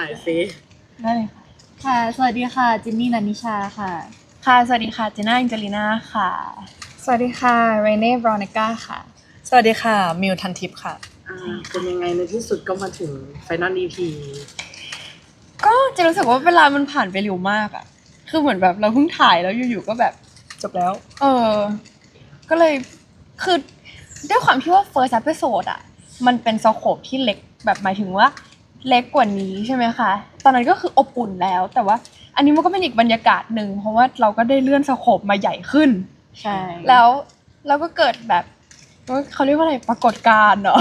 หน่อยสิได้เลยค่ะ ค่ะ สวัสดีค่ะ จินนี่นันนิชาค่ะ ค่ะ สวัสดีค่ะเจน่าอินเจลิน่าค่ะ สวัสดีค่ะ เรเน่บรอนิก้าค่ะ สวัสดีค่ะ มิวทันทิพย์ค่ะ อ่าเป็นยังไงในที่สุดก็มาถึงไฟนอล EP ก็จะรู้สึกว่าเวลามันผ่านไปเร็วมากอะคือเหมือนแบบเราเพิ่งถ่ายแล้วอยู่ๆก็แบบ จบแล้ว เออ ก็เลย คือด้วยความที่ว่า first episode อะมันเป็นสโคปที่เล็กแบบหมายถึงว่า เล็กกว่านี้ใช่ไหมคะ ตอนนั้นก็คืออบอุ่นแล้ว แต่ว่า อันนี้มันก็เป็นอีกบรรยากาศหนึ่งเพราะว่าเราก็ได้เลื่อนสโคปมาใหญ่ขึ้น ใช่ แล้วแล้วก็เกิดแบบว่าเขาเรียกว่าอะไรปรากฏการณ์เนาะ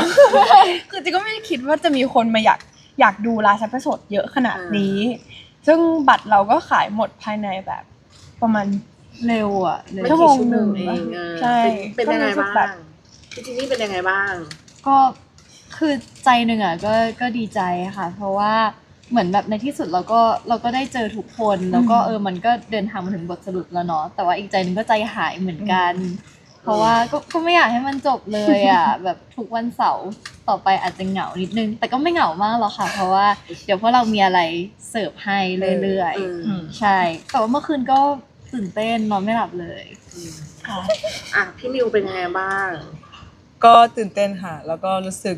คือจริงก็ไม่ได้คิดว่าจะมีคนมาอยากอยากดูลาซัพพสดเยอะขนาดนี้ ซึ่งบัตรเราก็ขายหมดภายในแบบ ประมาณเร็วอะเร็วไม่ชั่วโมกี่งชั่วหนึ่โมงงเองเออใช่เป็นเป็นยังไงก็รู้สึกบ้าแบบงพี่จินนี่เป็นยังไงบ้าง ก็ คือใจหนึ่งอะก็ก็ดีใจค่ะ เพราะว่าเหมือนแบบในที่สุดเราก็เราก็ได้เจอทุกคน แล้วก็เออมันก็เดินทางมาถึงบทสรุปแล้วเนาะแต่ว่าอีกใจหนึ่งก็ใจหายเหมือนกัน เพราะว่าก็ก็ไม่อยากให้มันจบเลยอะ แบบทุกวันเสาร์ต่อไปอาจจะเหงานิดนึง แต่ก็ไม่เหงามากหรอกค่ะ เพราะว่าเดี๋ยวพวกเรามีอะไรเสิร์ฟให้เรื่อยเอออืมๆใช่ แต่ว่าเมื่อคืนก็ตื่นเต้นนอนไม่หลับเลยค่ะอะพี่มิวเป็นยังไงบ้างก็ตื่นเต้นค่ะ แล้วก็รู้สึก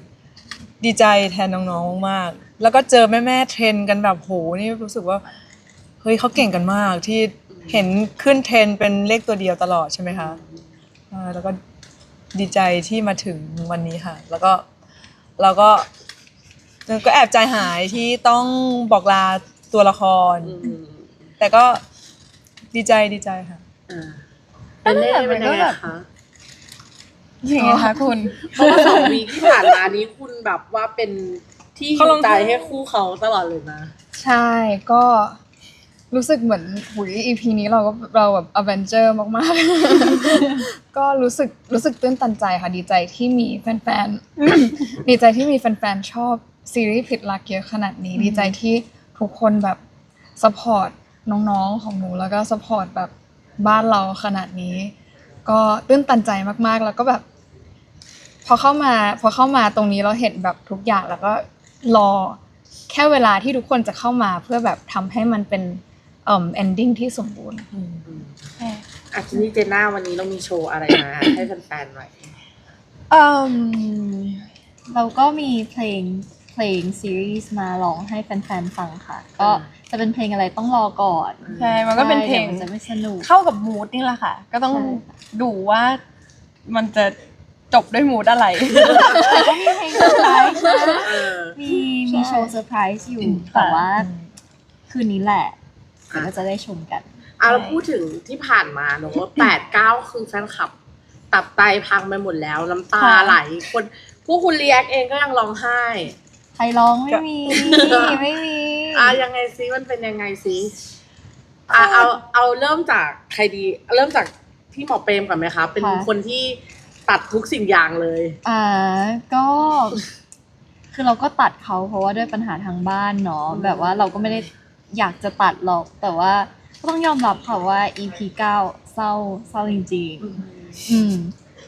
ดีใจแทนน้องๆมากๆแล้วก็เจอแม่ๆเทรนกันแบบโหนี่รู้สึกว่าเฮ้ยเขาเก่งกันมากที่เห็นขึ้นเทรนเป็นเลขตัวเดียวตลอดใช่ไหมคะอ่าแล้วก็ดีใจที่มาถึงวันนี้ค่ะ แล้วก็เราก็ก็แอบใจหายที่ต้องบอกลาตัวละครอืมแต่ก็ดีใจดีใจค่ะอ่าเป็นเน่เป็นยังไงคะ ยังไงคะคุณ เพราะว่าสองวีคที่ผ่านมานี้คุณแบบว่าเป็นที่เขาลยูองใจให้คู่เขาตลอดเลยนะ ใช่ก็รู้สึกเหมือนหุย EP นี้เราก็เราแบบอเวนเจอร์มากๆ ก็รู้สึกรู้สึกตื้นตันใจค่ะดีใจที่มีแฟนๆ ดีใจที่มีแฟนๆ ชอบซีรีส์ผิดรักเยอะขนาดนี้ ดีใจที่ทุกคนแบบสปอร์ตน้องๆของหนูแล้วก็สปอร์ตแบบบ้านเราขนาดนี้ ก็ตื้นตันใจมากๆ แล้วก็แบบพ อเข้ามาพอเข้ามาตรงนี้เราเห็นแบบทุกอย่างแล้วก็รอแค่เวลาที่ทุกคนจะเข้ามาเพื่อแบบทำให้มันเป็นเอ่อ ending ที่สมบูรณ์อะทีนี้เจน่าวันนี้เรามีโชว์อะไรมา ให้แฟนๆหน่อยเอ่มเราก็มีเพลงเพลงซีรีส์มาร้องให้แฟนๆฟังค่ะ ก็จะเป็นเพลงอะไรต้องรอก่อนใช่มันก็เป็นเพลงใช่ดี๋ยวมันจะไม่สนุกเข้ากับมูดนี่แหละค่ะ ก็ต้องใช่ค่ะดูว่ามันจะ จบด้วยมูดอะไร ก็มีเพลงเซอร์ไพรส์นะเออมีมีโชว์เซอร์ไพรส์อยู่ค่ะแต่ว่า คืนนี้แหละเดี๋ยวก็จะได้ชมกันอะเราพูดถึงที่ผ่านมาเนอะว่าแปดเก้าคือแฟนคลับ ตับไตพังไปหมดแล้ว น้ำตาค่ะ ไหลคนพวกคุณเรียกเองก็ยังร้องไห้ ใครร้องไม่มี ไม่มี อะยังไงซิมันเป็นยังไงซิอะเอาเอาเริ่มจากใครดี เริ่มจากพี่หมอเปรมก่อนไหมคะ เป็นค่ะ คนที่ ตัดทุกสิ่งอย่างเลย อ่าก็ คือเราก็ตัดเขาเพราะว่าด้วยปัญหาทางบ้านเนาะอืม แบบว่าเราก็ไม่ได้อยากจะตัดหรอก แต่ว่าก็ต้องยอมรับค่ะว่า EP 9เศร้าเศร้าจริง ๆ อืม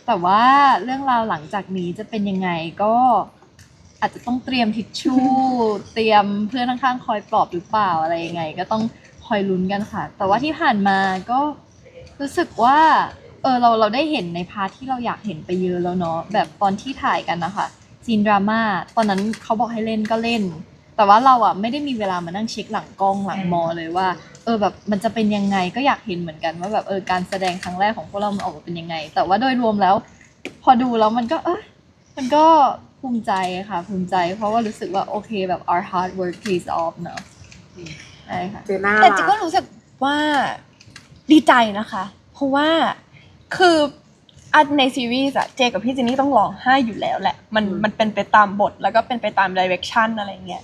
แต่ว่าเรื่องราวหลังจากนี้จะเป็นยังไงก็อาจจะต้องเตรียมทิชชู่ เตรียมเพื่อนข้างๆคอยปลอบหรือเปล่าอะไรยังไง ก็ต้องคอยลุ้นกันค่ะ แต่ว่าที่ผ่านมาก็รู้สึกว่า เออเราเราได้เห็นในพาร์ทที่เราอยากเห็นไปเยอะแล้วเนาะแบบตอนที่ถ่ายกันนะคะซีนดราม่าตอนนั้นเขาบอกให้เล่นก็เล่น แต่ว่าเราอะไม่ได้มีเวลามานั่งเช็คหลังกล้องหลังมอเลยว่า เออแบบมันจะเป็นยังไงก็อยากเห็นเหมือนกันว่าแบบเออการแสดงครั้งแรกของพวกเรามันออกมาเป็นยังไง แต่ว่าโดยรวมแล้ว พอดูแล้วมันก็เออมันก็ภูมิใจค่ะภูมิใจ เพราะว่ารู้สึกว่าโอเคแบบ our hard work pays off เนอะใช่ค่ะเจน่าแต่เจล่ะก็รู้สึกว่าดีใจนะคะ เพราะว่า คืออันในซีรีส์อะเจกับพี่เจนนี่ต้องร้องไห้อยู่แล้วแหละ มันมันเป็นไปตามบทแล้วก็เป็นไปตามดิเรกชันอะไรเงี้ย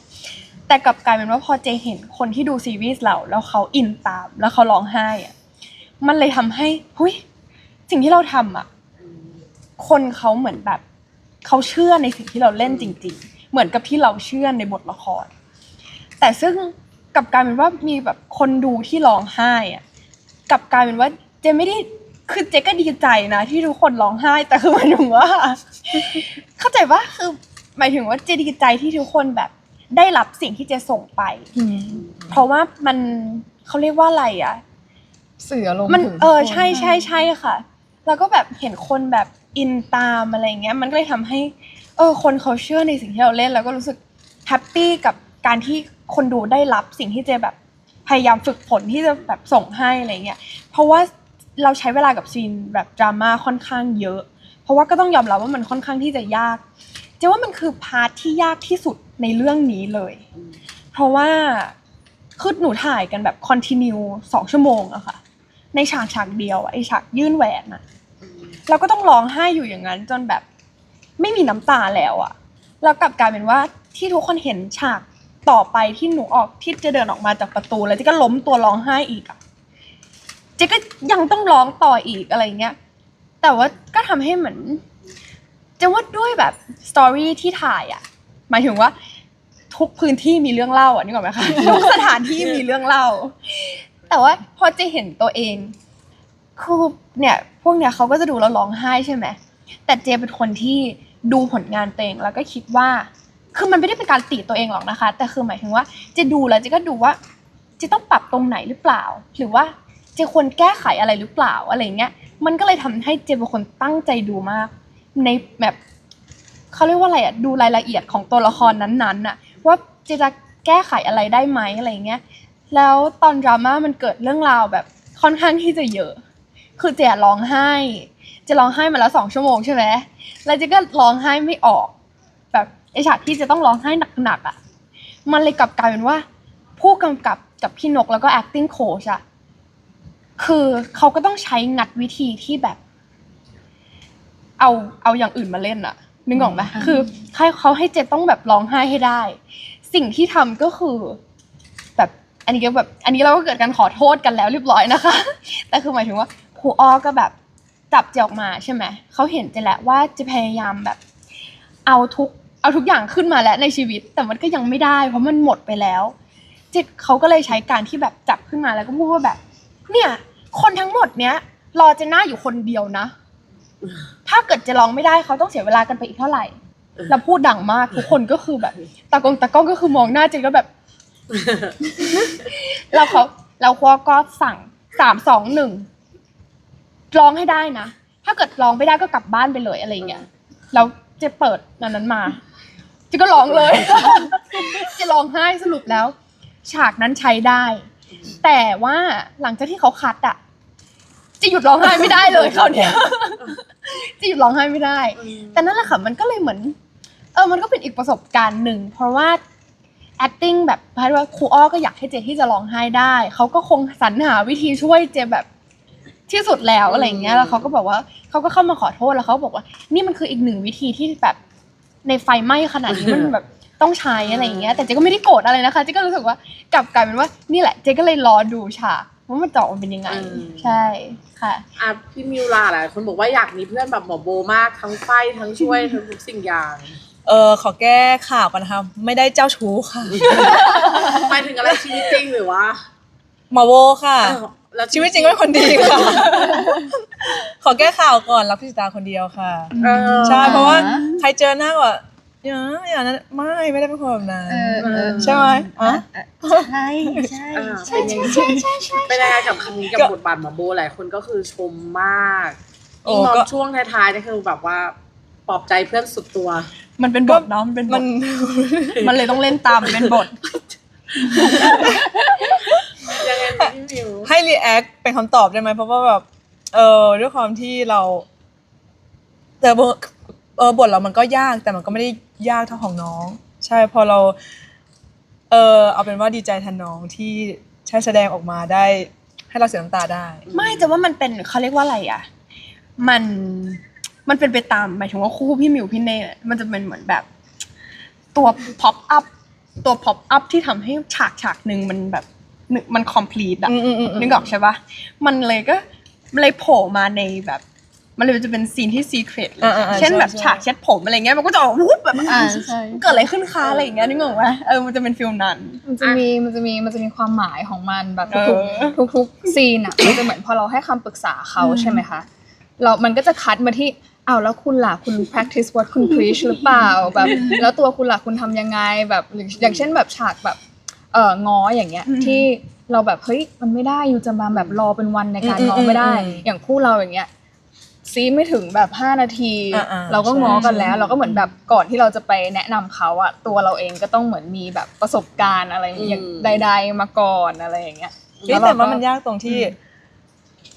แต่กลับกลายเป็นว่าพอเจเห็นคนที่ดูซีรีส์เราแล้วเขาอินตามแล้วเขาร้องไห้อะมันเลยทำให้หุยสิ่งที่เราทำอะคนเขาเหมือนแบบเขาเชื่อในสิ่งที่เราเล่นจริง ๆ เหมือนกับที่เราเชื่อในบทละคร แต่ซึ่งกลับกลายเป็นว่ามีแบบคนดูที่ร้องไห้อะกลับกลายเป็นว่าเจไม่ได้ คือเจก็ดีใจนะ ที่ทุกคนร้องไห้ แต่คือหมายถึงว่า เข้าใจว่าคือหมายถึงว่าเจดีใจที่ทุกคนแบบ ได้รับสิ่งที่เจส่งไปอืมเพราะว่ามันเขาเรียกว่าอะไรอะสื่ออารมณ์มันถึงเออทุกคนใช่ใช่ใช่ค่ะ แล้วก็แบบเห็นคนแบบอินตามอะไรเงี้ย มันก็เลยทำให้ เออ คนเขาเชื่อในสิ่งที่เราเล่น แล้วก็รู้สึกแฮปปี้กับการที่คนดูได้รับสิ่งที่เจแบบพยายามฝึกฝนที่จะแบบส่งให้อะไรเงี้ย เพราะว่า เราใช้เวลากับซีนแบบดราม่าค่อนข้างเยอะ เพราะว่าก็ต้องยอมรับว่ามันค่อนข้างที่จะยากเจว่ามันคือพาร์ทที่ยากที่สุดในเรื่องนี้เลย เพราะว่าคือหนูถ่ายกันแบบคอนติเนียสองชั่วโมงอะค่ะ ในฉากฉากเดียวไอฉากยื่นแหวนอะเราก็ต้องร้องไห้อยู่อย่างนั้นจนแบบไม่มีน้ำตาแล้วอะแล้วกลับกลายเป็นว่าที่ทุกคนเห็นฉากต่อไปที่หนูออกที่จะเดินออกมาจากประตู แล้วเจ๊ก็ล้มตัวร้องไห้อีกอะ เจ๊ก็ยังต้องร้องต่ออีกอะไรเงี้ย แต่ว่าก็ทำให้เหมือนเจะว่าด้วยแบบสตอรี่ที่ถ่ายอะหมายถึงว่า ทุกพื้นที่มีเรื่องเล่าอะนึกออกไหมคะ ทุกสถานที่มีเรื่องเล่า แต่ว่าพอเจะเห็นตัวเองคือเนี่ย พวกเนี่ยเขาก็จะดูแล้วร้องไห้ใช่ไหมแต่เจเป็นคนที่ดูผลงานตัวเองแล้วก็คิดว่า คือมันไม่ได้เป็นการติตัวเองหรอกนะคะ แต่คือหมายถึงว่าเจะดูแล้วเจก็ดูว่าเจต้องปรับตรงไหนหรือเปล่า หรือว่าเจควรแก้ไขอะไรหรือเปล่าอะไรเงี้ย มันก็เลยทำให้เจเป็นคนตั้งใจดูมาก ในแบบเขาเรียกว่าอะไรอะดูรายละเอียดของตัวละครนั้นๆน่ะว่าเจจะแก้ไขอะไรได้ไหมอะไรเงี้ย แล้วตอนดราม่ามันเกิดเรื่องราวแบบค่อนข้างที่จะเยอะ คือเจอะร้องไห้ จะร้องไห้มาแล้วสองชั่วโมงใช่ไหมแล้วเจก็ร้องไห้ไม่ออก แบบไอฉากที่จะต้องร้องไห้หนักๆอะมันเลยกลับกลายเป็นว่า ผู้กำกับกับพี่นกแล้วก็ acting coach อะ คือเขาก็ต้องใช้งัดวิธีที่แบบ เอาเอาอย่างอื่นมาเล่นอะนึกออกไหมคือให้เขาให้เจต้องแบบร้องไห้ให้ได้ สิ่งที่ทำก็คือ แบบอันนี้ก็แบบ อันนี้เราก็เกิดการขอโทษกันแล้วเรียบร้อยนะคะ แต่คือหมายถึงว่าครูอ้อก็แบบจับเจออกมาใช่ไหมเขาเห็นเจแล้วว่าเจะพยายามแบบ เอาทุกเอาทุกอย่างขึ้นมาแล้วในชีวิต แต่มันก็ยังไม่ได้ เพราะมันหมดไปแล้วเจเขาก็เลยใช้การที่แบบจับขึ้นมาแล้วก็พูดว่าแบบ เนี่ย คนทั้งหมดเนี้ย รอเจน่าอยู่คนเดียวนะ ถ้าเกิดจะร้องไม่ได้เขาต้องเสียเวลากันไปอีกเท่าไหร่ แล้วพูดดังมากทุกคนก็คือแบบตากงตากล้องก็คือมองหน้าเจนก็แบบแล้วเขาแล้วเขาก็สั่งสามสองหนึ่งร้องให้ได้นะ ถ้าเกิดร้องไม่ได้ก็กลับบ้านไปเลยอะไรเงี้ยแล้วเจะเปิดนันนั้นมาเจะก็ร้องเลยจะร้องไห้สรุปแล้ว ฉากนั้นใช้ได้ แต่ว่าหลังจากที่เขาคัดอะ จะหยุดร้องไห้ไม่ได้เลยเขาวเนี้ยจะหยุดร้องไห้ไม่ได้ แต่นั่นแหละค่ะมันก็เลยเหมือน เออมันก็เป็นอีกประสบการณ์หนึ่งเพราะว่า acting แบบพายว่าครูอ้อก็อยากให้เจที่จะร้องไห้ได้เขาก็คงสรรหาวิธีช่วยเจแบบที่สุดแล้วอะไรอย่างเงี้ยแล้วเขาก็บอกว่าเขาก็เข้ามาขอโทษแล้วเขาบอกว่า นี่มันคืออีกหนึ่งวิธีที่แบบในไฟไหม้ขนาดนี้มันแบบต้องใช้อะไรอย่างเงี้ยแต่เจก็ไม่ได้โกรธอะไรนะคะเจก็รู้สึกว่ากลับกลายเป็นว่านี่แหละเจก็เลยรอดูฉาก ว่ามันจะออกมาเป็นยังไง อืม ใช่ค่ะ อะพี่มิวลาหลายคนบอกว่าอยากมีเพื่อนแบบหมอโบมากทั้งไฟทั้งช่วยทั้งทุกสิ่งอย่างเออขอแก้ข่าวกันนะคะไม่ได้เจ้าชู้ค่ะ หมายถึงอะไรชีวิตจริงหรือว่าหมอโวค่ะเออแล้วชีวิตจริงก็เป็นคนดีค่ะ ขอแก้ข่าวก่อนรักพี่สิตาคนเดียวค่ะ เออใช่เพราะว่าใครเจอหน้าก็แบบ อย่างนั้นอย่างนั้นไม่ไม่ได้เป็นคนแบบนั้นเออเออ ใช่ไหมอ๋อใช่ใช่อ่าใช่เป็นยังไงเป็นยังไงกับครั้งนี้กับบทบาทหมอโบหลายคนก็คือชมมากโอ้ยิ่งตอนก็ ช่วงท้ายๆนี่คือแบบว่าปลอบใจเพื่อนสุดตัว มันเป็นบทเนาะมันเป็นบมัทน มันเลยต้องเล่นตามเป็นบท ยังไงนะพี่มิว ให้รีแอคเป็นคำตอบได้ไหมเพราะว่าแบบเออด้วยความที่เราแต่บทเออบทเรามันก็ยากแต่มันก็ไม่ได้ ยากเท่าของน้อง ใช่พอเราเออเอาเป็นว่าดีใจแทนน้องที่ใช้แสดงออกมาได้ให้เราเสียน้ำตาได้ ไม่แต่ว่ามันเป็นเขาเรียกว่าอะไรอะ มันมันเป็นไปตามหมายถึงว่าคู่พี่มิวพี่เน่มันจะเป็นเหมือนแบบ ตัว pop up ตัว pop up ที่ทำให้ฉากฉากหนึ่งมันแบบหนึ่งมัน complete อะอืมอืมอืมอืมนึกออกใช่ปะมันเลยก็มันเลยโผล่มาในแบบ มันเลยจะเป็นซีนที่ secret เลยอ่าอ่าอ่าเช่นแบบใช่ ฉากเช็ดผมอะไรเงี้ยมันก็จะออกวุบแบบอ่าใช่เกิดอะไรขึ้นคะอะไรอย่างเงี้ยนึกออกไหมเออมันจะเป็นฟิลนั้น มันจะมีมันจะมีมันจะมีความหมายของมันแบบเอทุกอๆทุกๆซีนอะ มันจะเหมือนพอเราให้คำปรึกษาเขาใช่ไหมคะเรามันก็จะคัดมาที่อ้าวแล้วคุณล่ะคุณ practice what คุณ preach หรือเปล่าแบบ แล้วตัวคุณล่ะคุณทำยังไงแบบหรืออย่างเช่นแบบฉากแบบเออง้ออย่างเงี้ย อืมที่เราแบบเฮ้ยมันไม่ได้อยู่จะมาแบบรอเป็นวันในการอืมง้อไม่ได้ อืมอืม อย่างคู่เราอย่างเงี้ย ซีไม่ถึงแบบห้านาที อ่าๆเราก็ใช่ง้อกันแล้วเราก็เหมือนแบบก่อนที่เราจะไปแนะนำเขาอะตัวเราเองก็ต้องเหมือนมีแบบประสบการณ์อะไรอย่างอืม ใด ๆ มาก่อนอะไรอย่างเงี้ยเฮ้ยล้แต่เรว่าก็มันยากตรงที่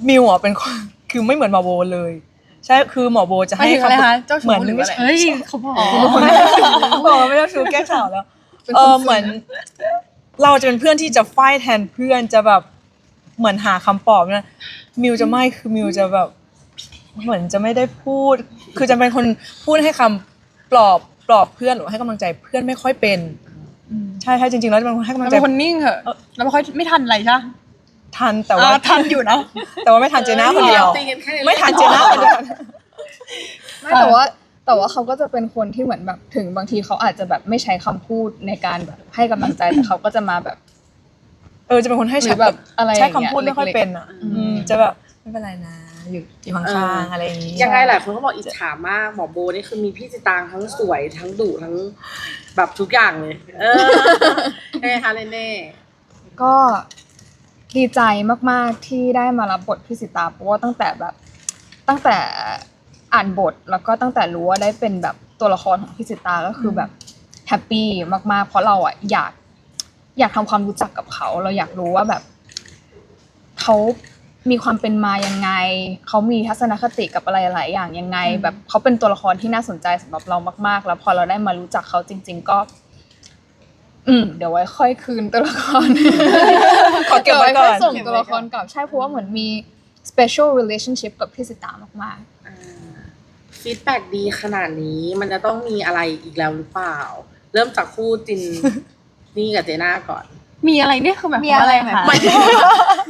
มิวอะเป็นคน คือไม่เหมือนหมอโบเลย ใช่คือหมอโบจะหมายให้ถึงอะไรคำคะเจ้าชู้เหมือนหรือไม่อะไรใช่ เฮ้ยเขาบอก บอกว่าไม่ต้องชูแก้ข่าวแล้วเป็นเอคนอซึมเหมือน เราจะเป็นเพื่อนที่จะไฟท์แทนเพื่อนจะแบบเหมือนหาคำปลอบนะมิวจะไม่คือมิวจะแบบ เหมือนจะไม่ได้พูด คือจะเป็นคนพูดให้คำปลอบปลอบเพื่อนหรือว่าให้กำลังใจเพื่อนไม่ค่อยเป็นใช่ใช่จริงๆแล้วจะเป็นคนให้กำลัเรางใจเป็นคนนิ่งเหอะเราไม่ค่อยไม่ทันอะไรใช่ไหมทันแต่ว่าอ่ทันอยู่นะแต่ว่าไม่ทันเจน่าคนเดียวตีกันแค่ในไม่ทันเจน่าคนเดียวไม่แต่ว่าแต่ว่าเขาก็จะเป็นคนที่เหมือนแบบถึงบางทีเขาอาจจะแบบไม่ใช้คำพูดในการแบบให้กำลังใจแต่เขาก็จะมาแบบ เออจะเป็นคนให้หรืใช้อแบบอะไรอย่างเงี้ใช้ยคำพูดไม่ค่อยเล็กๆเป็นอะอืมจะแบบไม่เป็นไรนะ อยู่อยู่ข้างๆอะไรอย่างนี้ยังไงหลายคนก็บอกอิจฉามากหมอโบนี่คือมีพี่จิตางทั้งสวยทั้งดุทั้งแบบทุกอย่างเลย เออเน่ฮะเรเน่ก็ดีใจมากๆที่ได้มารับบทพี่สิตาเพราะว่าตั้งแต่แบบตั้งแต่อ่านบทแล้วก็ตั้งแต่รู้ว่าได้เป็นแบบตัวละครของพี่สิตาก็คือแบบแฮปปี้มากๆ เพราะเราอะอยาก อยากทำความรู้จักกับเขา เราอยากรู้ว่าแบบเขา มีความเป็นมายังไง เขามีทัศนคติกับอะไรหลายอย่างยังไง แบบเขาเป็นตัวละครที่น่าสนใจสำหรับเรามาก ๆ แล้วพอเราได้มารู้จักเขาจริง ๆ ก็ อืม เดี๋ยวไว้ค่อยคืนตัวละครขอเก็บไว้ก่อนดี๋ยค่ยส่งตัวละครกลับใช่เพราะว่าเหมือนมี special relationship กับพี่สิตามากฟีดแบ็ดีขนาดนี้มันจะต้องมีอะไรอีกแล้วหรือเปล่า เริ่มจากคู่จินนี่กับเจน่าก่อน มีอะไรเนี่ยคือแบบมีอะไรไหมคะหมายถึง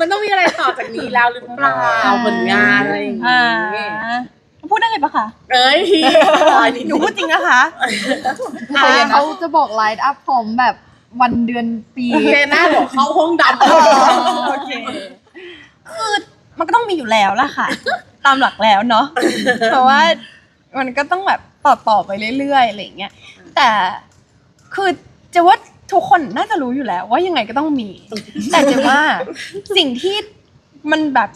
มันต้องมีอะไรต่อจากนี้แล้วหรือเปล่าผลงานอะไรอย่างอ่านี้พูดได้เลยปะคะเอ้ยพี่ปล่อยนิดหนูพูดจริงนะคะแต่เขาจะบอกไลน์อัพผมแบบวันเดือนปีเจน่าบอกเข้าห้องดำโอเคคือมันก็ต้องมีอยู่แล้วล่ะค่ะ ตามหลักแล้วเนาะเพราะว่ามันก็ต้องแบบต่อต่อๆไปเรื่อยๆอะไรอย่างเงี้ยแต่คือจะว่า ทุกคนน่าจะรู้อยู่แล้ว ว่ายังไงก็ต้องมี แต่จะว่าสิ่งที่มันแบบ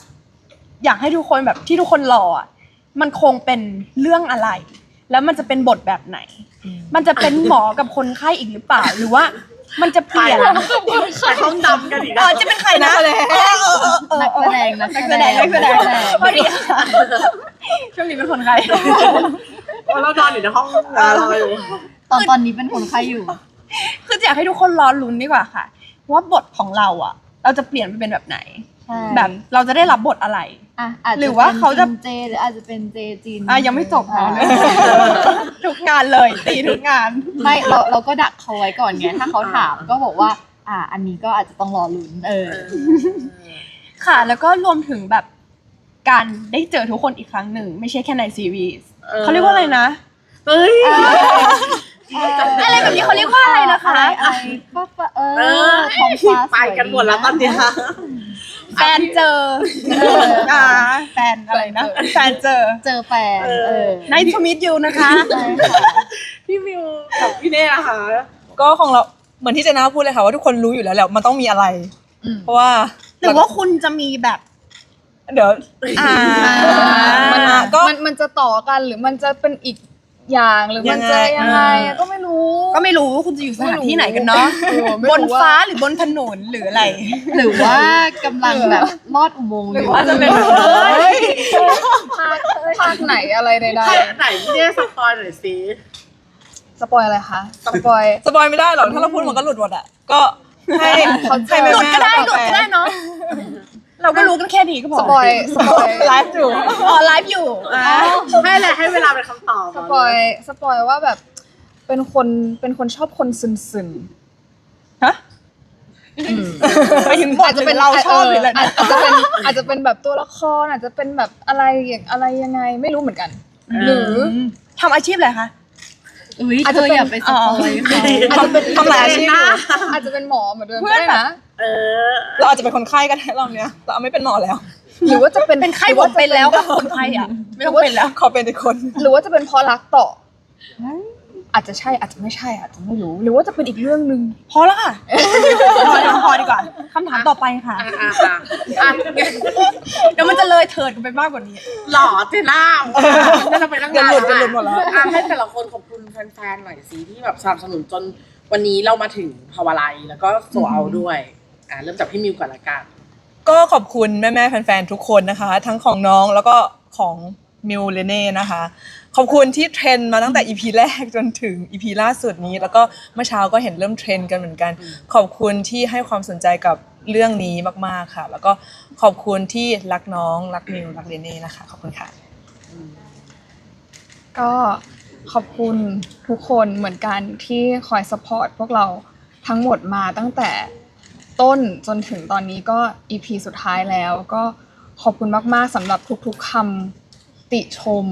อยากให้ทุกคนแบบที่ทุกคนรออะมันคงเป็นเรื่องอะไร แล้วมันจะเป็นบทแบบไหน มันจะเป็นหมอกับคนไข้อีกหรือเปล่าหรือว่า มันจะเปไปลี่ยนแล้วไปห้องดำกันอีกเอนะอจะเป็นใครนะเออเออเออเออนักแสดงนักนักแสแสดดงงนักแสดง พอดีค่ะช่วงนี้เป็นคนไข้ เพราะเรานอนอยู่ในห้องเราอยู่ตอนตอนนี้เป็นคนไข้อยู่ คืออยากให้ทุกคนรอลุ้นดีกว่าค่ะ ว่าบทของเราอะ เราจะเปลี่ยนไปเป็นแบบไหนใช่แบบเราจะได้รับบทอะไรอะอาจจะหรือว่าเขาจะป็นเจหรืออาจจะเป็นเจจีนอะยังไม่จบอะนะทุกงานเลย ตีทุกงาน ไม่เราเราก็ดักเขาไว้ก่อนไงถ้าเขาถามก็บอกว่า อะอันนี้ก็อาจจะต้องรอลุ้นเออ ค่ะ แล้วก็รวมถึงแบบการได้เจอทุกคนอีกครั้งหนึ่ง ไม่ใช่แค่ในซีรีส์เขาเรียกว่าอะไรนะเฮ้ย อะไรแบบนี้เขาเรียกว่าอะไรนะคะอะไรอะไรฟ้าฟ้าเอเอออท้องฟ้าสวยไปกันหมดแล้วตอนเนี้ย แฟนเจออ่าแฟนอะไรนะแฟนเจอเจอแฟนเออ Nice to meet you นะคะ ใช่ค่ะ พี่มิวกับพี่เน่อะค่ะก็ของเราเหมือนที่เจน่าพูดเลยค่ะว่าทุกคนรู้อยู่แล้วแหละมันต้องมีอะไร อืม เพราะว่าหรือว่าคุณจะมีแบบ เดี๋ยวอ่ามันอ่าก็ มันมันจะต่อกันหรือมันจะเป็นอีก อย่างหรือมันจะยัยังงไงไงอะก็ไม่รู้ ก็ไม่รู้ว่าคุณจะอยู่สถานที่ไหนกันเนาะเออไม่บนรู้ว่าฟ้าหรือบนถนนหรืออะไร หรือว่ากำลังแบบลอดอุโมงค์อหรือยู่ว่าจะเป็นเฮ้ยภาคภาคไหนอะไรใดใครไหนพี่เน่สปอยหน่อยสิๆสปอยอะไรคะสปอยสปอยไม่ได้หรอกถ้าเราพูดมันก็หลุดหมดอะก็ให้เขาใจให้แม่หลุดก็ได้แม่หลุดก็ได้เนาะ เราก็รู้กันแค่นี้ก็พอสปอยสปอยไลฟ์อยู่อ๋อไลฟ์อยู่อ่าให้อะไรให้เวลาเป็นคำตอบสปอยสปอยว่าแบบเป็นคนเป็นคนชอบคนซึนซึนฮะไปถึงบทจะเป็นเราชอบหรืออะไรอานะจอาจจะเป็นอาจจะเป็นแบบตัวละครอาจจะเป็นแบบอะไรอย่างอะไรยังไงไม่รู้เหมือนกัน หรือทำอาชีพอะไรคะอุ้ยอาจเธจะอเป็นอย่าไปสปอยเขาอาจจะเป็นทำหลายอาชีพอยู่อาจจะเป็นหมอเหมือนเดิมเพื่ก็อนได้แบบนะ เออ เราอาจจะเป็นคนไข้ก็ได้รอบเนี้ยเราไม่เป็นหมอแล้วหรือว่าจะเป็นเป็นไข้ผมเป็นแล้วค่ะคนไข้อะไม่ต้องเป็นแล้วขอเป็นอีกคน หรือว่าจะเป็นเพราะรักต่อ อาจจะใช่อาจจะไม่ใช่อาจจะไม่รู้ หรือว่าจะเป็นอีกเรื่องหนึ่งพอแล้วค่ะพอดีกว่าพอดีกว่าคำถามต่อไปค่ะ อะอะอะอะเดี๋ยวมันจะเลยเถิดกันไปมากกว่านี้ หล่อเจน่าน่าจะไปตั้งเดี๋ยวนานหลุดเดี๋ยวหลุดหมดแล้ว อะให้แต่ละคนขอบคุณแฟนๆหน่อยสิที่แบบสนับสนุนจนวันนี้เรามาถึงภาวะไลแล้วก็โซเอาด้วย อะเริ่มจากพี่มิวก่อนละกันก็ขอบคุณแม่ๆแฟนๆทุกคนนะคะ ทั้งของน้องแล้วก็ของมิวเลเน่นะคะ ขอบคุณที่เทรนมาตั้งแต่ EP แรกจนถึง EP ล่าสุดนี้ แล้วก็เมื่อเช้าก็เห็นเริ่มเทรนกันเหมือนกัน ขอบคุณที่ให้ความสนใจกับเรื่องนี้มากๆค่ะ แล้วก็ขอบคุณที่รักน้องรักมิวรักเลเน่นะคะขอบคุณค่ะ ก็ขอบคุณทุกคนเหมือนกันที่คอยสปอร์ตพวกเราทั้งหมดมาตั้งแต่ ต้นจนถึงตอนนี้ก็ EP สุดท้ายแล้วก็ขอบคุณมากๆสำหรับทุกๆคำติชม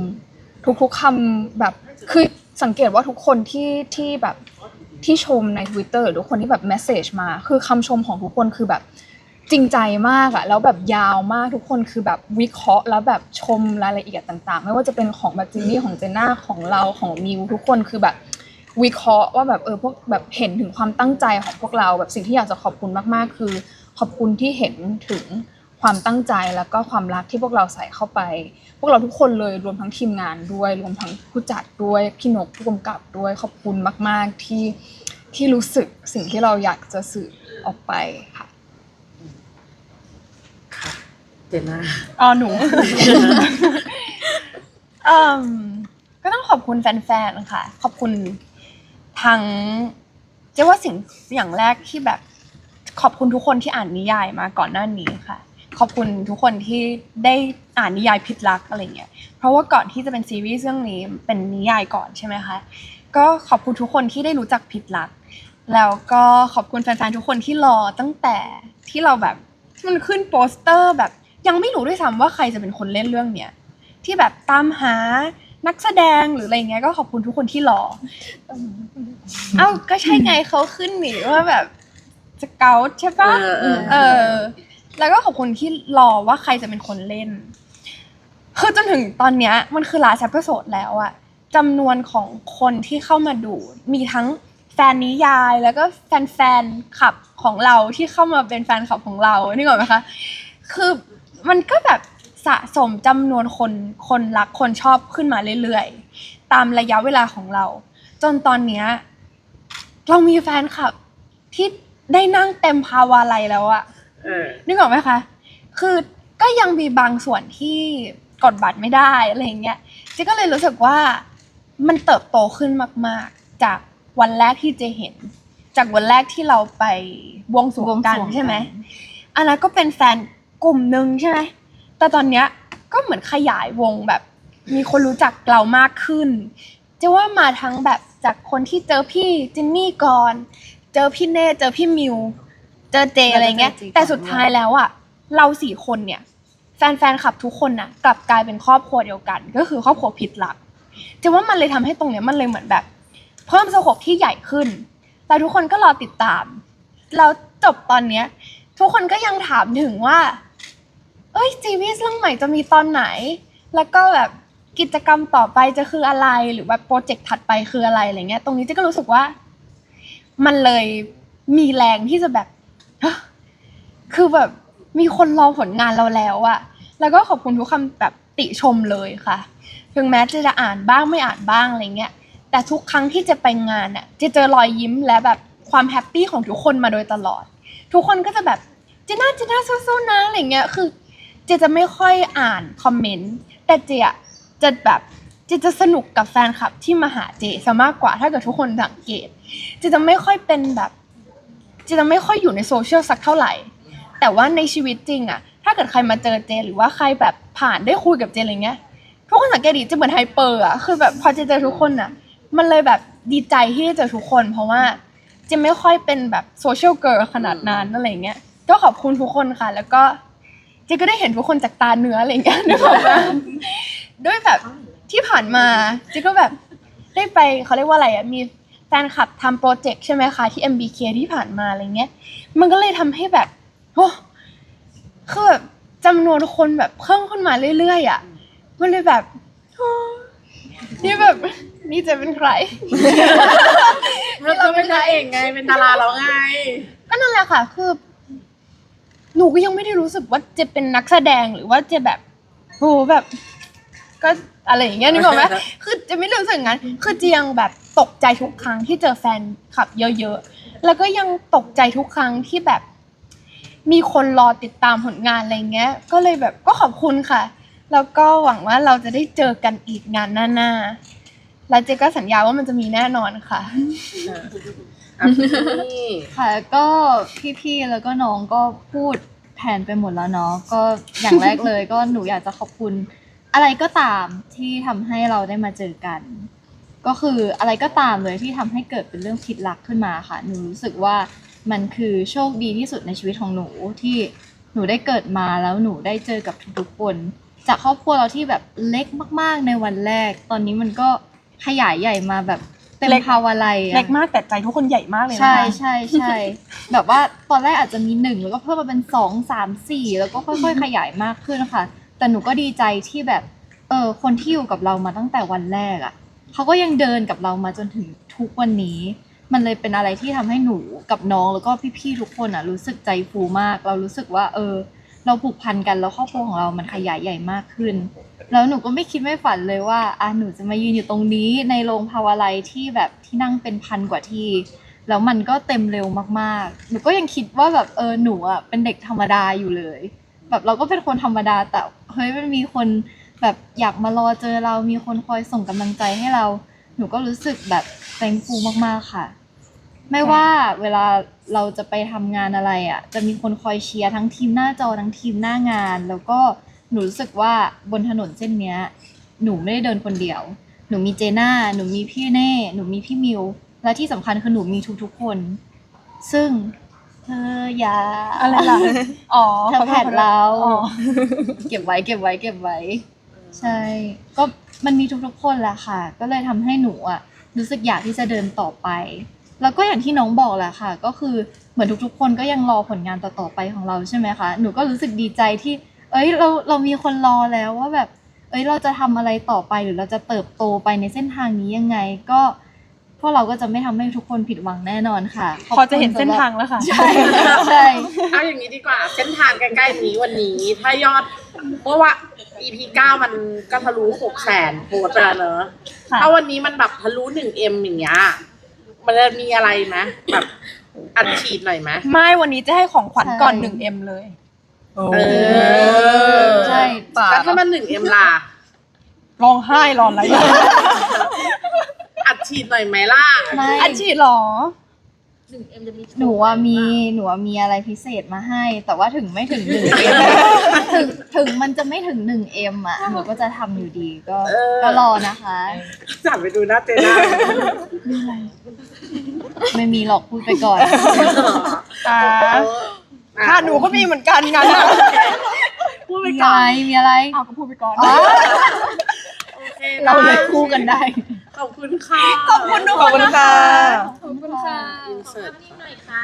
ทุกๆคำแบบคือสังเกตว่าทุกคนที่ที่แบบที่ชมใน Twitter หรือทุกคนที่แบบ message มา คือคำชมของทุกคนคือแบบจริงใจมากอะแล้วแบบยาวมากทุกคนคือแบบวิเคราะห์ แล้วแบบชมรายละเอียดต่าง ๆ ไม่ว่าจะเป็นของแบบจินนี่ของเจน่าของเราของมิวทุกคนคือแบบ วิเคราะห์ว่าแบบเออพวกแบบเห็นถึงความตั้งใจของพวกเราแบบสิ่งที่อยากจะขอบคุณมากๆ คือ ขอบคุณที่เห็นถึงความตั้งใจแล้วก็ความรักที่พวกเราใส่เข้าไป พวกเราทุกคนเลยรวมทั้งทีมงานด้วย รวมทั้งผู้จัดด้วยพี่นกผู้กำกับด้วยขอบคุณมาก ๆที่ที่รู้สึกสิ่งที่เราอยากจะสื่อออกไปค่ะค่ะเจน่าอ๋อหนูเอิ่มก็ต้องขอบคุณแฟนๆค่ะ ขอบคุณ ทั้งเจ๊ว่าสิ่งอย่างแรกที่แบบขอบคุณทุกคนที่อ่านนิยายมาก่อนหน้านี้ค่ะ ขอบคุณทุกคนที่ได้อ่านนิยายพิษรักอะไรเงี้ยเพราะว่าก่อนที่จะเป็นซีรีส์เรื่องนี้เป็นนิยายก่อนใช่ไหมคะก็ขอบคุณทุกคนที่ได้รู้จักพิษรัก แล้วก็ขอบคุณแฟนๆทุกคนที่รอตั้งแต่ที่เราแบบมันขึ้นโปสเตอร์แบบยังไม่รู้ด้วยซ้ำว่าใครจะเป็นคนเล่นเรื่องเนี้ยที่แบบตามหา นักแสดงหรืออะไรเงี้ยก็ขอบคุณทุกคนที่รอ เอ้าก็ใช่ไงเขาขึ้นหนีว่าแบบสเกลใช่ปะเออเออ เออ แล้วก็ขอบคุณที่รอว่าใครจะเป็นคนเล่น คือจนถึงตอนเนี้ยมันคือลาแซปเปอร์โซดแล้วอะจำนวนของคนที่เข้ามาดู มีทั้งแฟนนิยายแล้วก็แฟนแฟนๆขับของเราที่เข้ามาเป็นแฟนคลับของเรานี่ก่อนไหมคะ คือมันก็แบบ สะสมจำนวนคนคนรักคนชอบขึ้นมาเรื่อยๆ ตามระยะเวลาของเรา จนตอนเนี้ยเรามีแฟนคลับที่ได้นั่งเต็มภาวาลัยแล้วอะเออนึกออกไหมคะ คือก็ยังมีบางส่วนที่กดบัตรไม่ได้อะไรอย่างเงี้ยเจ๊ก็เลยรู้สึกว่ามันเติบโตขึ้นมาก ๆ จากวันแรกที่เจเห็น จากวันแรกที่เราไปบวงสรวงกันบวงสรวงกันใช่ไหมอันนั้นก็เป็นแฟนกลุ่มหนึ่งใช่ไหม แต่ตอนเนี้ยก็เหมือนขยายวงแบบ มีคนรู้จักเรามากขึ้นเจะว่ามาทั้งแบบจากคนที่เจอพี่จินนี่ก่อน เจอพี่เน่เจอพี่มิว เจอเจอะไรเงี้ยแล้วก็เจอเจก่อนแต่สุดท้ายแล้วอะเราสี่คนเนี่ย แฟนๆขับทุกคนน่ะกลับกลายเป็นครอบครัวเดียวกัน ก็คือครอบครัวผิดหลักจะว่ามันเลยทำให้ตรงเนี้ยมันเลยเหมือนแบบ เพิ่มสโคปที่ใหญ่ขึ้น แต่ทุกคนก็รอติดตามแล้วจบตอนเนี้ย ทุกคนก็ยังถามถึงว่า เอ้ยซีรีส์เรื่องใหม่จะมีตอนไหน แล้วก็แบบกิจกรรมต่อไปจะคืออะไรหรือแบบโปรเจกต์ถัดไปคืออะไรอะไรเงี้ย ตรงนี้เจ๊ก็รู้สึกว่า มันเลยมีแรงที่จะแบบคือแบบมีคนรอผลงานเราแล้วอะแล้วก็ขอบคุณทุกคำแบบติชมเลยค่ะ ถึงแม้จะจะอ่านบ้างไม่อ่านบ้างอะไรเงี้ย แต่ทุกครั้งที่จะไปงานอะจะเจอรอยยิ้มและแบบความแฮปปี้ของทุกคนมาโดยตลอด ทุกคนก็จะแบบเจน่าเจน่าสู้ๆนะอะไรเงี้ย คือ เจจะไม่ค่อยอ่านคอมเมนต์แต่เจอะจะแบบเจจะสนุกกับแฟนคลับที่มาหาเจซะมากกว่าถ้าเกิดทุกคนสังเกตเจจะไม่ค่อยเป็นแบบเจจะไม่ค่อยอยู่ในโซเชียลสักเท่าไหร่ แต่ว่าในชีวิตจริงอะถ้าเกิดใครมาเจอเจ หรือว่าใครแบบผ่านได้คุยกับเจอะไรเงี้ยทุกคนสังเกตดิเจะเหมือนไฮเปอร์อะคือแบบพอเจเจอทุกคนอะมันเลยแบบดีใจที่ได้เจอทุกคน เพราะว่าเจไม่ค่อยเป็นแบบโซเชียลเกิร์ลขนาดนั้นอะไรเงี้ยก็ขอบคุณทุกคนค่ะ แล้วก็ เจก็ได้เห็นทุกคนจากตาเนื้ออะไรเงี้ยนึกออกไหมด้วยแบบที่ผ่านมาเจก็แบบได้ไปเขาเรียกว่าอะไรอะมีแฟนคลับทำโปรเจกต์ใช่ไหมคะที่ MBK ที่ผ่านมาอะไรเงี้ย มันก็เลยทำให้แบบโอ้คือแบบเจจำนวนคนแบบเพิ่มขึ้นมาเรื่อยๆอะมันเลยแบบนี่แบบนี่จะเป็นใคร เราก็เป็นนางเอกไงเป็นดาราแล้วไง ก็นั่นแหละค่ะ คือ หนูก็ยังไม่ได้รู้สึกว่าจะเป็นนักแสดงหรือว่าจะแบบโหแบบ ก็อะไรอย่างเงี้ยนึกออกไหมคือจะไม่รู้สึกงั้น คือจะยังแบบตกใจทุกครั้งที่เจอแฟนคลับเยอะๆ แล้วก็ยังตกใจทุกครั้งที่แบบ มีคนรอติดตามผลงานอะไรเงี้ย ก็เลยแบบก็ขอบคุณค่ะ แล้วก็หวังว่าเราจะได้เจอกันอีกงานหน้าๆ แล้วเจก็สัญญาว่ามันจะมีแน่นอนค่ะอ่ะพี่ค่ะก็พี่ๆแล้วก็น้องก็พูดแทนไปหมดแล้วเนาะก็อย่างแรกเลย ก็หนูอยากจะขอบคุณ อะไรก็ตามที่ทำให้เราได้มาเจอกัน ก็คืออะไรก็ตามเลยที่ทำให้เกิดเป็นเรื่องผิดลักขึ้นมาค่ะ หนูรู้สึกว่ามันคือโชคดีที่สุดในชีวิตของหนูที่หนูได้เกิดมาแล้วหนูได้เจอกับทุกๆคน จากครอบครัวเราที่แบบเล็กมาก ๆ ในวันแรก ตอนนี้มันก็ขยายใหญ่มาแบบเต็มเล็ก ภาวะไลอะเล็กมากแต่ใจทุกคนใหญ่มากเลยนะใช่ใช่ใช่แบบว่าตอนแรกอาจจะมีหนึ่งแล้วก็เพิ่มมาเป็นสองสามสี่แล้วก็ค่อยๆ ขยายมากขึ้นค่ะ แต่หนูก็ดีใจที่แบบเออคนที่อยู่กับเรามาตั้งแต่วันแรกอะ่ะเขาก็ยังเดินกับเรามาจนถึงทุกวันนี้ มันเลยเป็นอะไรที่ทำให้หนูกับน้องแล้วก็พี่ๆทุกคนอะรู้สึกใจฟูมาก เรารู้สึกว่า เออ เราผูกพันกันแล้วครอบครัวของเรามันขยายใหญ่มากขึ้น แล้วหนูก็ไม่คิดไม่ฝันเลยว่าอะหนูจะมายืนอยู่ตรงนี้ในโรงภาวะไลที่แบบที่นั่งเป็นพันกว่าที่แล้วมันก็เต็มเร็วมากๆ หนูก็ยังคิดว่าแบบเออหนูอะเป็นเด็กธรรมดาอยู่เลย แบบเราก็เป็นคนธรรมดาแต่เฮ้ยมันมีคนแบบอยากมารอเจอเรามีคนคอยส่งกำลังใจให้เรา หนูก็รู้สึกแบบ thankful มากๆค่ะ ไม่ว่าเวลาเราจะไปทำงานอะไรอะ จะมีคนคอยเชียร์ทั้งทีมหน้าจอทั้งทีมหน้างาน แล้วก็หนูรู้สึกว่าบนถนนเส้นเนี้ย หนูไม่ได้เดินคนเดียว หนูมีเจน่าหนูมีพี่เน่ หนูมีพี่มิว และที่สำคัญคือหนูมีทุกๆคน ซึ่งเธออย่าอะไรล่ะอ๋อเธอแผดเราอ๋อ เก็บไว้เก็บไว้เก็บไว้ ใช่ ก็มันมีทุกๆคนแหละค่ะ ก็เลยทำให้หนูอะ รู้สึกอยากที่จะเดินต่อไป แล้วก็อย่างที่น้องบอกแหละค่ะ ก็คือเหมือนทุกๆ คนก็ยังรอผลงานต่อๆไปของเราใช่ไหมคะหนูก็รู้สึกดีใจที่ เอ้ยเราเรามีคนรอแล้วว่าแบบ เอ้ยเราจะทำอะไรต่อไปหรือเราจะเติบโตไปในเส้นทางนี้ยังไง ก็พวกเราก็จะไม่ทำให้ทุกคนผิดหวังแน่นอนค่ะขบพอคุณจะเห็นเส้นสำบทางแล้วค่ะใช่ ใช่ เอาอย่างนี้ดีกว่า เส้นทางใกล้ๆนี้วันนี้ ถ้ายอดเพราะว่า EP 9 มันก็ทะลุ6แสนโพสต์ไปแล้วเนอะค่ะ ถ้าวันนี้มันแบบทะลุ 1M อย่างเงี้ย มันจะมีอะไรไหมแบบอัดฉีดหน่อยไหม ไม่วันนี้จะให้ของขวัญก่อน ใช่หนึ่งเอ็มเลย โอ้เออ ใช่ป่าแล้วถ้ามัน 1M ล่ะร้องไห้รอนอะไรอยู่อัดฉีดหน่อยไหมล่ะ ไม่อันฉีดเหรอ หนูว่ามีหนูว่ามีอะไรพิเศษมาให้ แต่ว่าถึงไม่ถึงหนึ่งเอ็มถึงถึงมันจะไม่ถึงหนึ่งเอ็มอะหนูก็จะทำอยู่ดีก็เออ ก็รอนะคะ จับไปดูหน้าเจน่าไม่มีหรอกพูดไปก่อน อ่าเออค่ะหนูก็มีเหมือนกันงั้นอะพูดไปมีก่อะอไรนมีอะไรเอาก็พูดไปก่อนอ๋อโอเคเราเลยคู่กันได้ ขอบคุณค่ะขอบคุณทุกขคอบนคุณนะค่ะคะ ขอบคุณค่ะ อินเสิร์ต